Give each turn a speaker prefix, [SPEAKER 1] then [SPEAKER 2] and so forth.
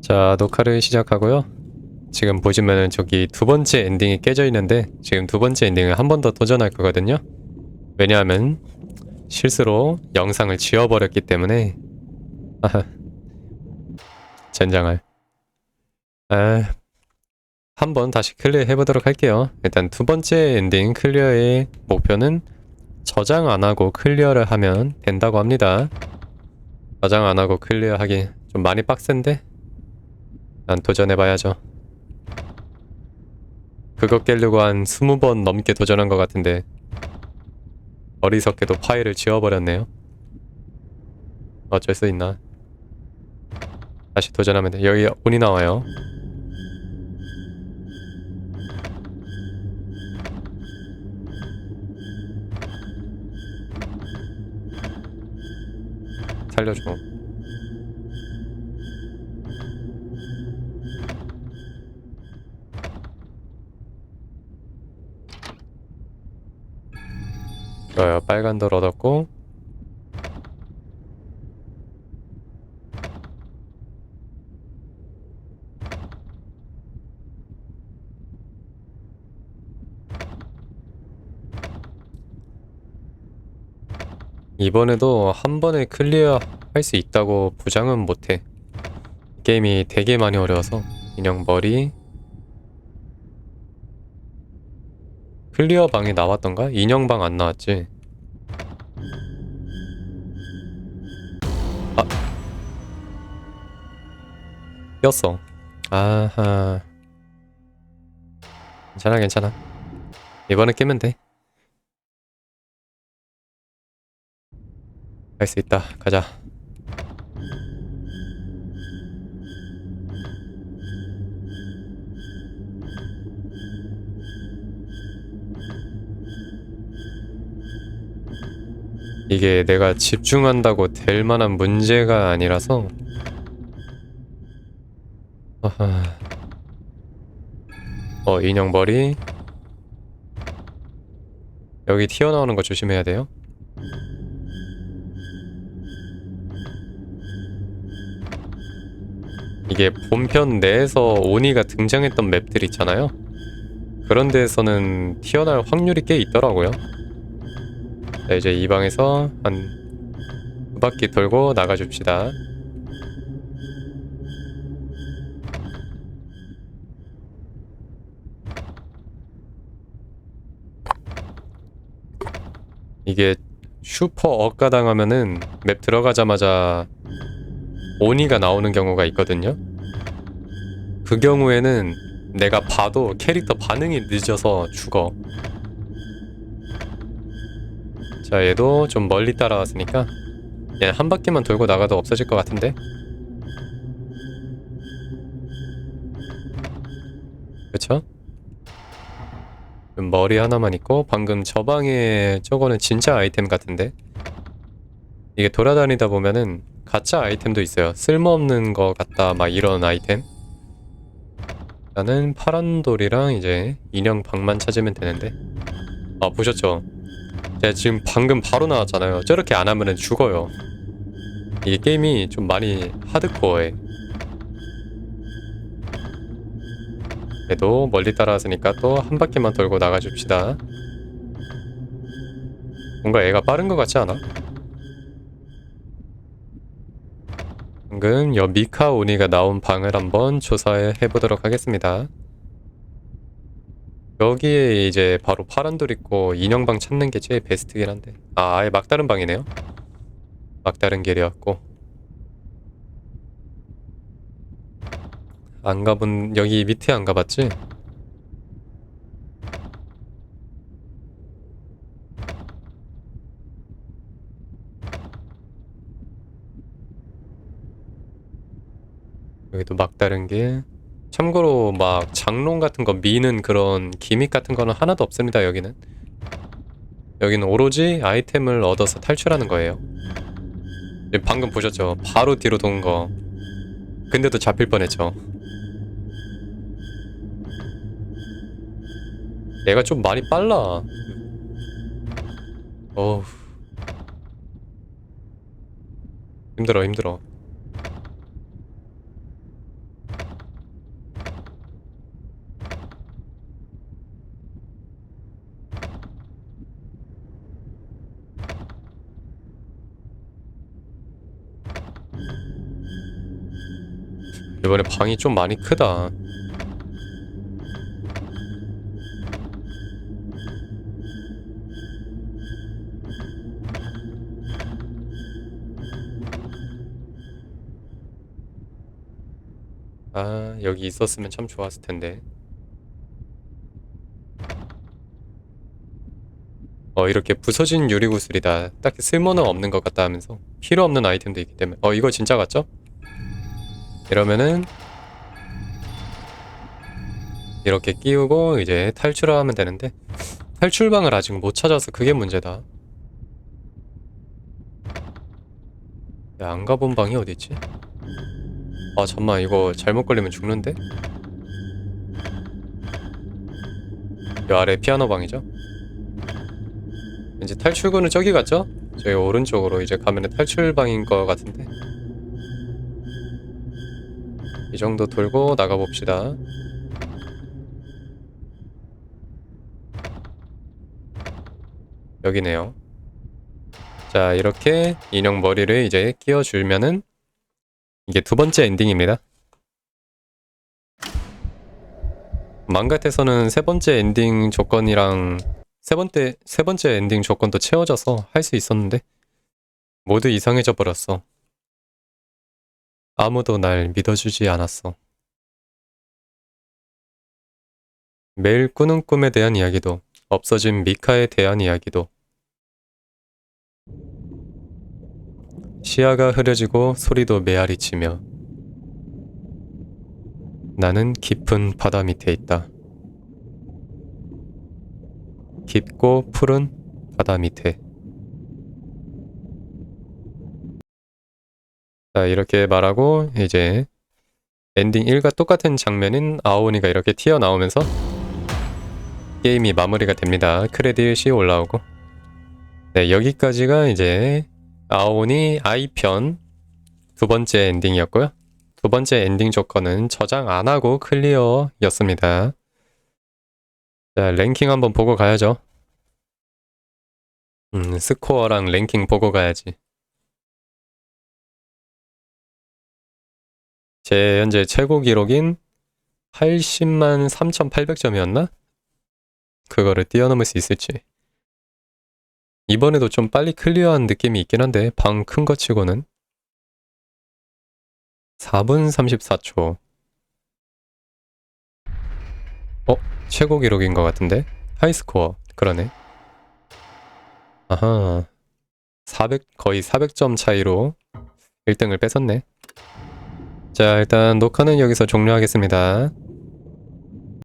[SPEAKER 1] 자, 녹화를 시작하고요. 지금 보시면은 저기 두 번째 엔딩이 깨져 있는데 지금 두 번째 엔딩을 한 번 더 도전할 거거든요. 왜냐하면 실수로 영상을 지워버렸기 때문에 아하 젠장할 아, 한번 다시 클리어 해보도록 할게요. 일단 두 번째 엔딩 클리어의 목표는 저장 안 하고 클리어를 하면 된다고 합니다. 저장 안 하고 클리어 하기 좀 많이 빡센데 난 도전해봐야죠. 그거 깨려고 한 20번 넘게 도전한 것 같은데 어리석게도 파일을 지워버렸네요. 어쩔 수 있나. 다시 도전하면 돼. 여기 온이 나와요. 살려줘. 좋아요. 빨간 돌 얻었고 이번에도 한 번에 클리어 할 수 있다고 보장은 못해. 게임이 되게 많이 어려워서 인형 머리 클리어 방이 나왔던가? 인형 방 안 나왔지. 아. 꼈어. 아하. 괜찮아, 괜찮아. 이번에 깨면 돼. 할 수 있다. 가자. 이게 내가 집중한다고 될 만한 문제가 아니라서. 아하. 어 인형 머리. 여기 튀어나오는 거 조심해야 돼요. 이게 본편 내에서 오니가 등장했던 맵들 있잖아요. 그런 데에서는 튀어나올 확률이 꽤 있더라고요 자 이제 이 방에서 한 두 바퀴 돌고 나가줍시다. 이게 슈퍼 억가 당하면은 맵 들어가자마자 오니가 나오는 경우가 있거든요. 그 경우에는 내가 봐도 캐릭터 반응이 늦어서 죽어 자 얘도 좀 멀리 따라왔으니까 얘한 바퀴만 돌고 나가도 없어질 것 같은데? 그쵸? 머리 하나만 있고 방금 저 방에 저거는 진짜 아이템 같은데? 이게 돌아다니다 보면은 가짜 아이템도 있어요. 쓸모없는 거 같다 막 이런 아이템. 나는 파란 돌이랑 이제 인형 방만 찾으면 되는데. 아 보셨죠? 제가 지금 방금 바로 나왔잖아요. 저렇게 안 하면은 죽어요. 이게 게임이 좀 많이 하드코어해. 그래도 멀리 따라왔으니까 또 한 바퀴만 돌고 나가줍시다. 뭔가 애가 빠른 것 같지 않아? 방금 여 미카 오니가 나온 방을 한번 조사해 보도록 하겠습니다. 여기에 이제 바로 파란 돌 있고 인형방 찾는 게 제일 베스트긴 한데. 아 아예 막다른 방이네요? 막다른 길이었고. 안 가본 여기 밑에 안 가봤지? 여기도 막다른 길 참고로 막 장롱 같은 거 미는 그런 기믹 같은 거는 하나도 없습니다 여기는. 여기는 오로지 아이템을 얻어서 탈출하는 거예요. 방금 보셨죠? 바로 뒤로 돈 거. 근데도 잡힐 뻔했죠. 얘가 좀 많이 빨라. 어우. 힘들어 힘들어 이번에 방이 좀 많이 크다. 아, 여기 있었으면 참 좋았을 텐데. 어, 이렇게 부서진 유리구슬이다. 딱히 쓸모는 없는 것 같다 하면서 필요 없는 아이템도 있기 때문에. 어, 이거 진짜 같죠? 이러면은 이렇게 끼우고 이제 탈출을 하면 되는데 탈출방을 아직 못 찾아서 그게 문제다. 야, 안 가본 방이 어디 있지? 아 잠만 이거 잘못 걸리면 죽는데? 이 아래 피아노 방이죠? 이제 탈출구는 저기 갔죠? 저기 오른쪽으로 이제 가면 은 탈출방인 것 같은데 이 정도 돌고 나가봅시다 여기네요 자 이렇게 인형 머리를 이제 끼워주면은 이게 두 번째 엔딩입니다. 맘 같아서는 세 번째 엔딩 조건이랑 세 번째 세 번째 엔딩 조건도 채워져서 할 수 있었는데 모두 이상해져 버렸어. 아무도 날 믿어주지 않았어. 매일 꾸는 꿈에 대한 이야기도 없어진 미카에 대한 이야기도 시야가 흐려지고 소리도 메아리치며 나는 깊은 바다 밑에 있다. 깊고 푸른 바다 밑에. 자, 이렇게 말하고 이제 엔딩 1과 똑같은 장면인 아오니가 이렇게 튀어나오면서 게임이 마무리가 됩니다. 크레딧이 올라오고. 네, 여기까지가 이제 아오니 아이편 두 번째 엔딩이었고요. 두 번째 엔딩 조건은 저장 안 하고 클리어였습니다. 자, 랭킹 한번 보고 가야죠. 음, 스코어랑 랭킹 보고 가야지. 제 현재 최고 기록인 80만 3,800점이었나? 그거를 뛰어넘을 수 있을지. 이번에도 좀 빨리 클리어한 느낌이 있긴 한데 방 큰 거 치고는 4분 34초 어? 최고 기록인 것 같은데? 하이스코어 그러네 아하 400 거의 400점 차이로 1등을 뺏었네 자 일단 녹화는 여기서 종료하겠습니다